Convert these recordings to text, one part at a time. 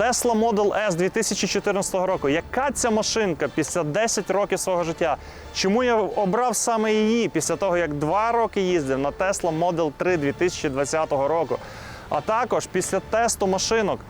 Tesla Model S 2014 року. Яка ця машинка після 10 років свого життя? Чому я обрав саме її після того, як 2 роки їздив на Tesla Model 3 2020 року? А також після тесту машинок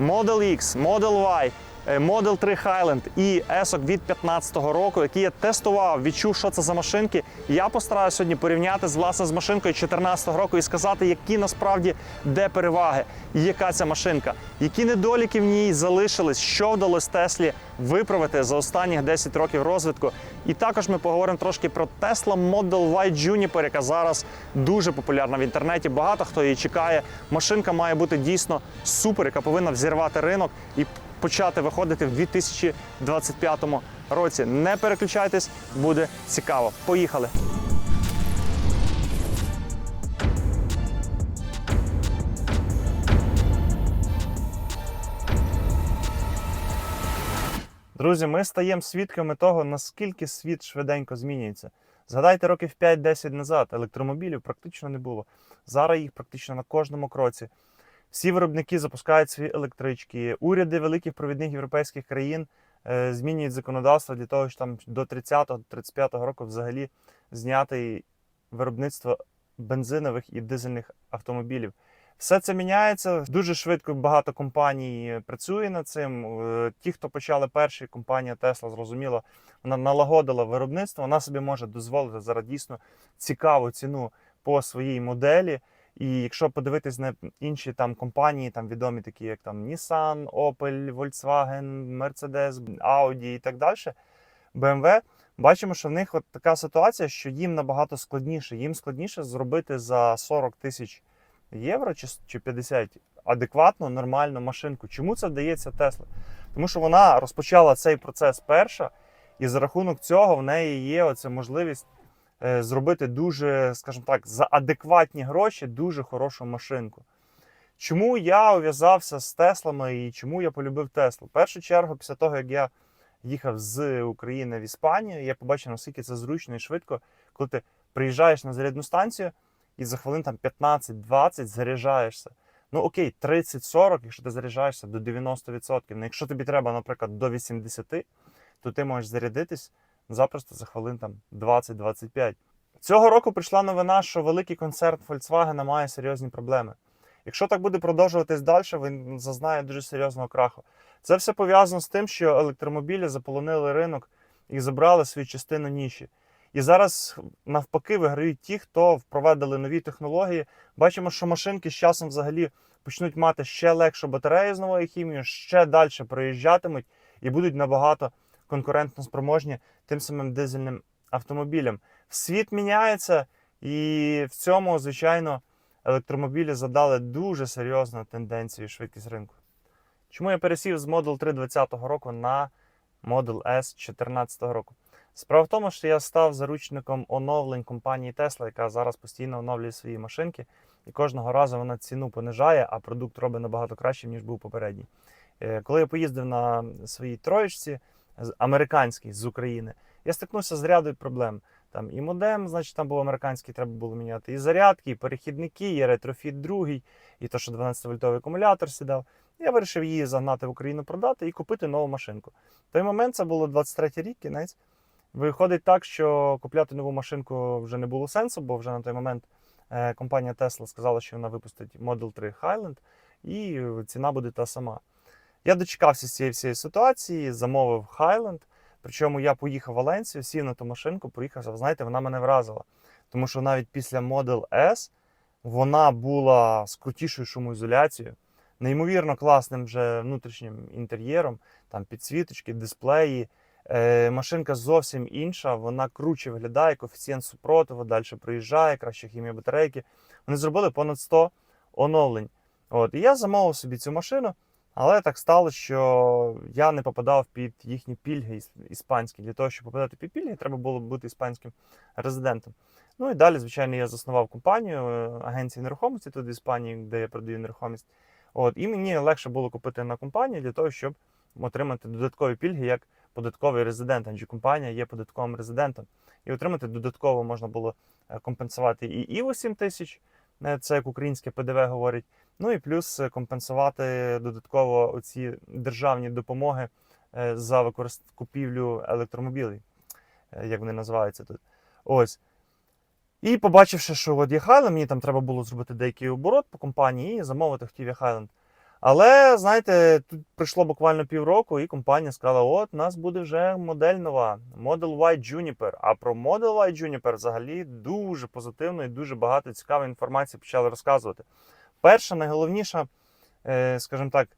Model X, Model Y, Model 3 Highland і S від 2015 року, які я тестував, відчув, що це за машинки. Я постараюся сьогодні порівняти з власне з машинкою 2014 року і сказати, які насправді де переваги, і яка ця машинка, які недоліки в ній залишились, що вдалося Теслі виправити за останніх 10 років розвитку. І також ми поговоримо трошки про Tesla Model Y Juniper, яка зараз дуже популярна в інтернеті. Багато хто її чекає. Машинка має бути дійсно супер, яка повинна взірвати ринок і почати виходити в 2025 році. Не переключайтесь, буде цікаво. Поїхали! Друзі, ми стаємо свідками того, наскільки світ швиденько змінюється. Згадайте, років 5-10 назад електромобілів практично не було. Зараз їх практично на кожному кроці. Всі виробники запускають свої електрички. Уряди великих провідних європейських країн е, змінюють законодавство для того, щоб там до 30-35 року взагалі зняти виробництво бензинових і дизельних автомобілів. Все це міняється дуже швидко. Багато компаній працює над цим. Е, Ті, хто почали перші, компанія Tesla, зрозуміло, вона налагодила виробництво. Вона собі може дозволити зараз дійсно цікаву ціну по своїй моделі. І якщо подивитись на інші там компанії, там відомі такі, як там Nissan, Opel, Volkswagen, Mercedes, Audi і так далі, BMW, бачимо, що в них от така ситуація, що їм набагато складніше. Їм складніше зробити за 40 тисяч євро чи, чи 50 адекватну, нормальну машинку. Чому це вдається Tesla? Тому що вона розпочала цей процес перша, і за рахунок цього в неї є оця можливість зробити дуже, скажімо так, за адекватні гроші дуже хорошу машинку. Чому я ув'язався з Теслами і чому я полюбив Теслу? В першу чергу, після того, як я їхав з України в Іспанію, я побачив, наскільки це зручно і швидко, коли ти приїжджаєш на зарядну станцію і за хвилин там 15-20 заряджаєшся. Ну окей, 30-40, якщо ти заряджаєшся до 90%. Ну, якщо тобі треба, наприклад, до 80%, то ти можеш зарядитись запросто за хвилин там 20-25. Цього року прийшла новина, що великий концерн Volkswagen має серйозні проблеми. Якщо так буде продовжуватись далі, він зазнає дуже серйозного краху. Це все пов'язано з тим, що електромобілі заполонили ринок і забрали свою частину ніші. І зараз навпаки виграють ті, хто впровадили нові технології. Бачимо, що машинки з часом взагалі почнуть мати ще легшу батарею з новою хімією, ще далі проїжджатимуть і будуть набагато конкурентно спроможні тим самим дизельним автомобілям. Світ міняється, і в цьому, звичайно, електромобілі задали дуже серйозну тенденцію швидкість ринку. Чому я пересів з Model 3 2020 року на Model S 2014 року? Справа в тому, що я став заручником оновлень компанії Tesla, яка зараз постійно оновлює свої машинки, і кожного разу вона ціну понижає, а продукт робить набагато краще, ніж був попередній. Е, Коли я поїздив на своїй троєчці, американській з України, я стикнувся з рядом проблем. Там і модем, значить, там був американський, треба було міняти, і зарядки, і перехідники, і ретрофіт другий, і то, що 12-вольтовий акумулятор сідав. Я вирішив її загнати в Україну продати і купити нову машинку. В той момент це було 23-й рік, кінець. Виходить так, що купляти нову машинку вже не було сенсу, бо вже на той момент е, компанія Tesla сказала, що вона випустить Model 3 Highland, і ціна буде та сама. Я дочекався цієї всієї ситуації, замовив Highland. Причому я поїхав в Валенсію, сів на ту машинку, поїхав. Знаєте, вона мене вразила. Тому що навіть після Model S вона була з крутішою шумоізоляцією, неймовірно класним вже внутрішнім інтер'єром, там підсвіточки, дисплеї. Е, машинка зовсім інша, вона круче виглядає, коефіцієнт супротиву, далі проїжджає, краща хімія батарейки. Вони зробили понад 100 оновлень. От, і я замовив собі цю машину, але так сталося, що я не попадав під їхні пільги іспанські. Для того, щоб попадати під пільги, треба було бути іспанським резидентом. Ну і далі, звичайно, я заснував компанію е, агенції нерухомості тут в Іспанії, де я продаю нерухомість. От, і мені легше було купити на компанію для того, щоб отримати додаткові пільги як податковий резидент, адже компанія є податковим резидентом. І отримати додатково можна було е, компенсувати і ІВО 7 тисяч, е, це як українське ПДВ говорить, Ну і плюс е, компенсувати додатково оці державні допомоги е, за використ... купівлю електромобілів, е, як вони називаються тут. Ось. І побачивши, що от є Highland, мені там треба було зробити деякий оборот по компанії і замовити хотів я Highland. Але знаєте, тут пройшло буквально півроку, і компанія сказала: от у нас буде вже модель нова, Model Y Juniper. А про Model Y Juniper взагалі дуже позитивно і дуже багато цікавої інформації почали розказувати. Перша, найголовніша, е, скажімо так,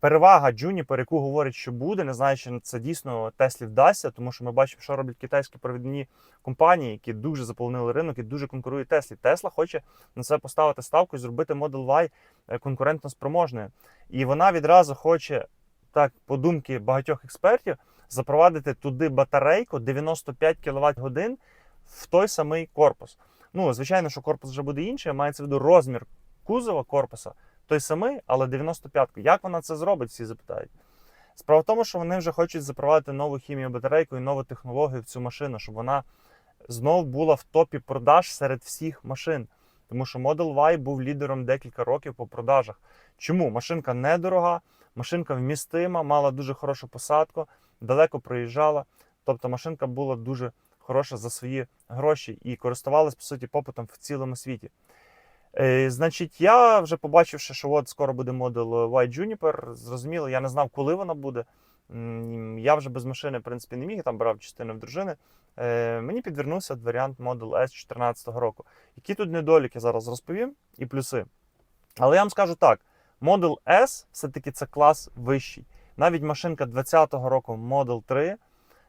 перевага Juniper, яку говорять, що буде, не знаю, чи це дійсно Теслі вдасться, тому що ми бачимо, що роблять китайські провідні компанії, які дуже заполонили ринок і дуже конкурують Теслі. Тесла хоче на це поставити ставку і зробити Model Y е, конкурентно спроможною. І вона відразу хоче, так, по думки багатьох експертів, запровадити туди батарейку 95 кВт годин в той самий корпус. Ну, звичайно, що корпус вже буде інший, мається в виду розмір кузова корпуса той самий, але 95-ку. Як вона це зробить, всі запитають. Справа в тому, що вони вже хочуть запровадити нову хімію батарейку і нову технологію в цю машину, щоб вона знов була в топі продаж серед всіх машин. Тому що Model Y був лідером декілька років по продажах. Чому? Машинка недорога, машинка вмістима, мала дуже хорошу посадку, далеко проїжджала. Тобто машинка була дуже хороша за свої гроші і користувалась, по суті, попитом в цілому світі. Е, значить, я вже побачивши, що от скоро буде Model Y Juniper, зрозуміло, я не знав, коли вона буде. Я вже без машини, в принципі, не міг, я там брав частину в дружини. Е, мені підвернувся варіант Model S 2014 року. Які тут недоліки зараз розповім і плюси. Але я вам скажу так: Model S все-таки це клас вищий. Навіть машинка 2020 року Model 3,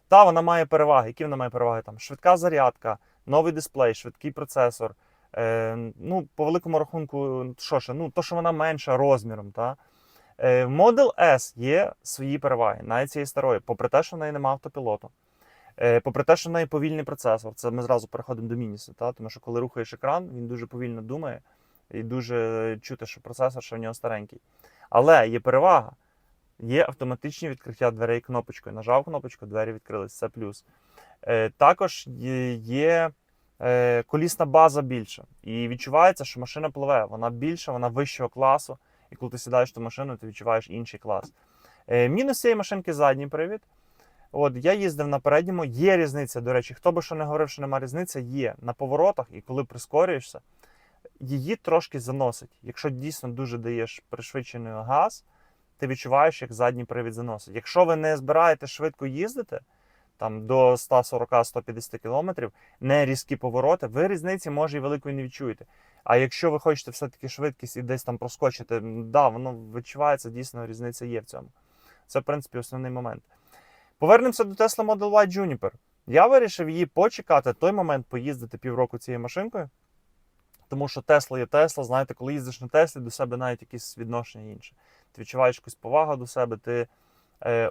та вона має переваги. Які вона має переваги? Там швидка зарядка, новий дисплей, швидкий процесор. Е, ну, по великому рахунку, що ж, ну, то, що вона менша розміром. Та? Е, Model S є свої переваги, навіть цієї старої, попри те, що в неї немає автопілоту. Е, попри те, що в неї повільний процесор, це ми зразу переходимо до мінусу, та? тому що коли рухаєш екран, він дуже повільно думає і дуже чути, що процесор ще в нього старенький. Але є перевага. Є автоматичні відкриття дверей кнопочкою. Нажав кнопочку, двері відкрились, це плюс. Е, також є, колісна база більша. І відчувається, що машина пливе. Вона більша, вона вищого класу. І коли ти сідаєш в ту машину, ти відчуваєш інший клас. Е, мінус цієї машинки задній привід. От я їздив на передньому, є різниця, до речі, хто би що не говорив, що немає різниці, є на поворотах, і коли прискорюєшся, її трошки заносить. Якщо дійсно дуже даєш пришвидшений газ, ти відчуваєш, як задній привід заносить. Якщо ви не збираєте швидко їздити, там до 140-150 км, не різкі повороти, ви різниці може і великої не відчуєте. А якщо ви хочете все-таки швидкість і десь там проскочити, да, воно відчувається, дійсно різниця є в цьому. Це, в принципі, основний момент. Повернемося до Tesla Model Y Juniper. Я вирішив її почекати той момент поїздити півроку цією машинкою. Тому що Тесла є Тесла, знаєте, коли їздиш на Теслі, до себе навіть якісь відношення інше. Ти відчуваєш якусь повагу до себе, ти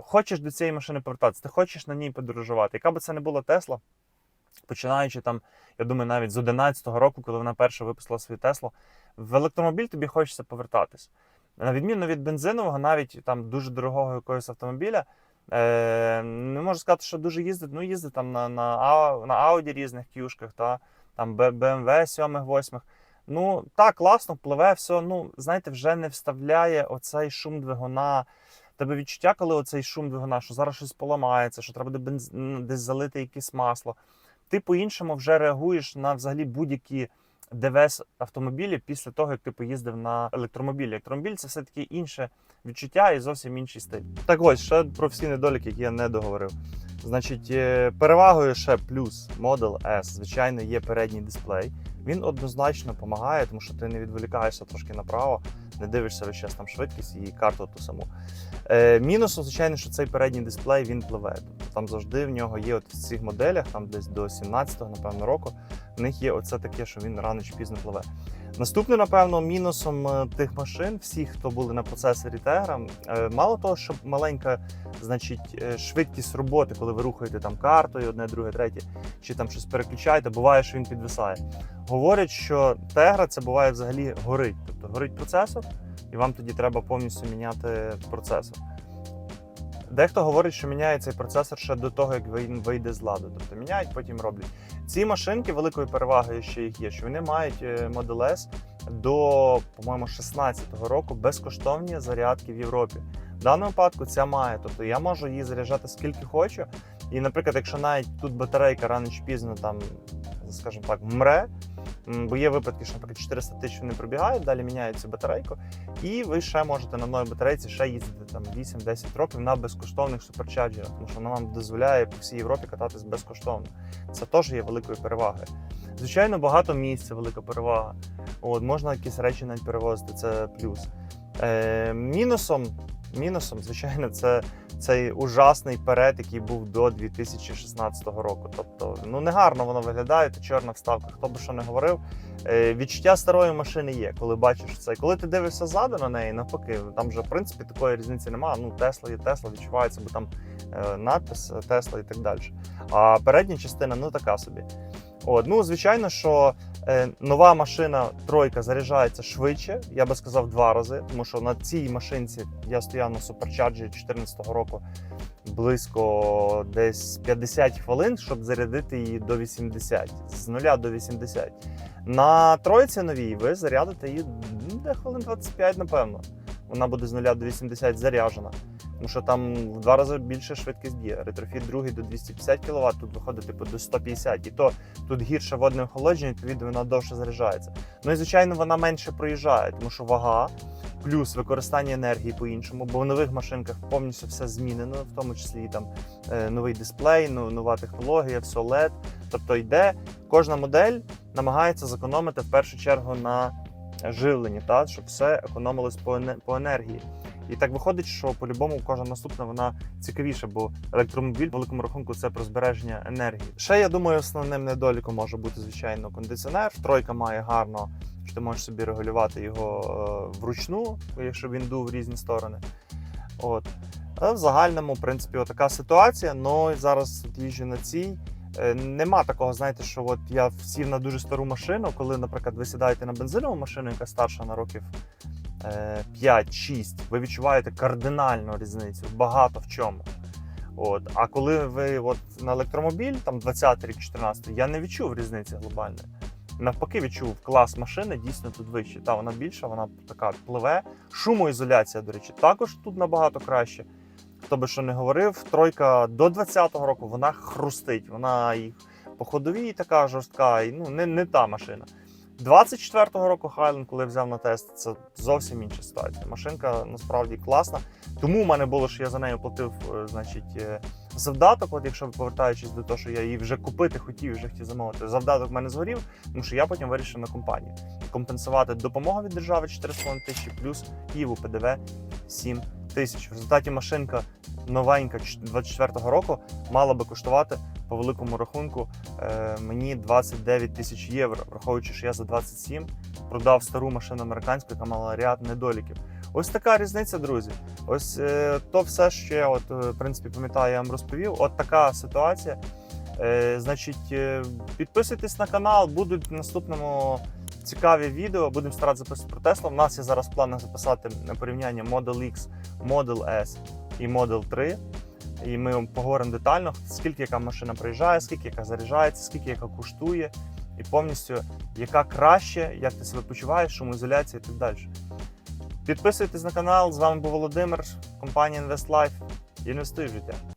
хочеш до цієї машини повертатися, ти хочеш на ній подорожувати. Яка би це не була Тесла, починаючи там, я думаю, навіть з 11-го року, коли вона перша випустила свою Теслу, в електромобіль тобі хочеться повертатись. На відміну від бензинового, навіть там дуже дорогого якогось автомобіля, е, не можу сказати, що дуже їздить, ну їздить там на, на, на Audi різних кюшках, та, там BMW 7-8. Ну, так, класно, пливе, все. Ну, знаєте, вже не вставляє оцей шум двигуна. Тебе відчуття, коли оцей шум двигуна, що зараз щось поламається, що треба десь залити якесь масло. Ти по-іншому вже реагуєш на взагалі будь-які ДВС автомобілі після того, як ти поїздив на електромобілі. Електромобіль це все-таки інше відчуття і зовсім інший стиль. Так ось, ще про всі недоліки, які я не договорив. Значить, е, перевагою ще плюс Model S, звичайно, є передній дисплей. Він однозначно допомагає, тому що ти не відволікаєшся трошки направо, не дивишся весь час там швидкість і карту ту саму. Е, мінусом, звичайно, що цей передній дисплей він пливе. Тобто там завжди в нього є от в цих моделях, там десь до 17-го, напевно, року, в них є оце таке, що він рано чи пізно пливе. Наступне, напевно, мінусом е, тих машин, всіх, хто були на процесорі Tegra, е, мало того, що маленька значить, е, швидкість роботи, коли ви рухаєте там картою, одне, друге, третє, чи там щось переключаєте, буває, що він підвисає. Говорять, що Tegra це буває взагалі горить. Тобто горить процесор, і вам тоді треба повністю міняти процесор. Дехто говорить, що міняє цей процесор ще до того, як він вийде з ладу. Тобто міняють, потім роблять. Ці машинки великою перевагою ще їх є, що вони мають е, Model S до, по-моєму, 16-го року безкоштовні зарядки в Європі. В даному випадку ця має. Тобто я можу її заряджати скільки хочу. І, наприклад, якщо навіть тут батарейка рано чи пізно там, скажімо так, мре. Бо є випадки, що, наприклад, 400 тисяч вони пробігають, далі міняють цю батарейку, і ви ще можете на новій батарейці ще їздити там 8-10 років на безкоштовних суперчарджерах, тому що вона вам дозволяє по всій Європі кататись безкоштовно. Це теж є великою перевагою. Звичайно, багато місць велика перевага. От, можна якісь речі навіть перевозити, це плюс. Е, мінусом, мінусом, звичайно, це цей ужасний перед, який був до 2016 року. Тобто, ну негарно воно виглядає, то чорна вставка, хто би що не говорив. Е, відчуття старої машини є, коли бачиш це. Коли ти дивишся ззаду на неї, навпаки, там вже в принципі такої різниці немає. Ну, Тесла є Тесла, відчувається, бо там е, надпис Тесла і так далі. А передня частина ну така собі. От, ну, звичайно, що е, нова машина тройка заряджається швидше, я би сказав, два рази, тому що на цій машинці я стояв на суперчарджі 2014 року близько десь 50 хвилин, щоб зарядити її до 80, з 0 до 80. На тройці новій ви зарядите її ну, де хвилин 25, напевно. Вона буде з 0 до 80 заряджена. Тому що там в два рази більше швидкість є. Ретрофіт другий до 250 кВт, тут виходить типу до 150. І то тут гірше водне охолодження, відповідно, вона довше заряджається. Ну і звичайно, вона менше проїжджає, тому що вага, плюс використання енергії по-іншому, бо в нових машинках повністю все змінено, в тому числі і там е, новий дисплей, ну, нова технологія, все LED. Тобто йде кожна модель намагається зекономити в першу чергу на живленні, та, щоб все економилось по енергії. І так виходить, що по-любому кожна наступна вона цікавіша, бо електромобіль в великому рахунку це про збереження енергії. Ще я думаю, основним недоліком може бути звичайно кондиціонер. Тройка має гарно, що ти можеш собі регулювати його е, вручну, якщо він дув в різні сторони. От. Але в загальному, в принципі, така ситуація. Ну зараз їжджу на цій. Е, Нема такого, знаєте, що от я сів на дуже стару машину, коли, наприклад, ви сідаєте на бензинову машину, яка старша на років 5-6, ви відчуваєте кардинальну різницю, багато в чому. От. А коли ви от, на електромобіль, там 20 рік, 14, я не відчув різниці глобальної. Навпаки, відчув клас машини дійсно тут вищий. Та вона більша, вона така пливе. Шумоізоляція, до речі, також тут набагато краще. Хто би що не говорив, тройка до 20-го року вона хрустить. Вона і по ходовій така жорстка, і ну не, не та машина. 24-го року Highland, коли взяв на тест, це зовсім інша ситуація. Машинка насправді класна. Тому в мене було, що я за нею платив, е, значить, е, завдаток. От якщо повертаючись до того, що я її вже купити хотів, вже хотів замовити. Завдаток в мене згорів, тому що я потім вирішив на компанію компенсувати допомогу від держави 4,5 тисячі плюс Києву ПДВ 7 тисяч. В результаті машинка новенька 24-го року мала би коштувати по великому рахунку е, мені 29 тисяч євро, враховуючи, що я за 27 продав стару машину американську, яка мала ряд недоліків. Ось така різниця, друзі. Ось е, то все, що я от, е, в принципі пам'ятаю, я вам розповів. От така ситуація. Значить, підписуйтесь на канал, будуть в наступному цікаві відео. Будемо старатися записувати про Tesla. У нас є зараз в записати на порівняння Model X, Model S і Model 3. І ми поговоримо детально, скільки яка машина приїжджає, скільки яка заряджається, скільки яка коштує, і повністю яка краще, як ти себе почуваєш, шумоізоляція і так далі. Підписуйтесь на канал. З вами був Володимир, компанія InvestLife. Інвестуй в життя.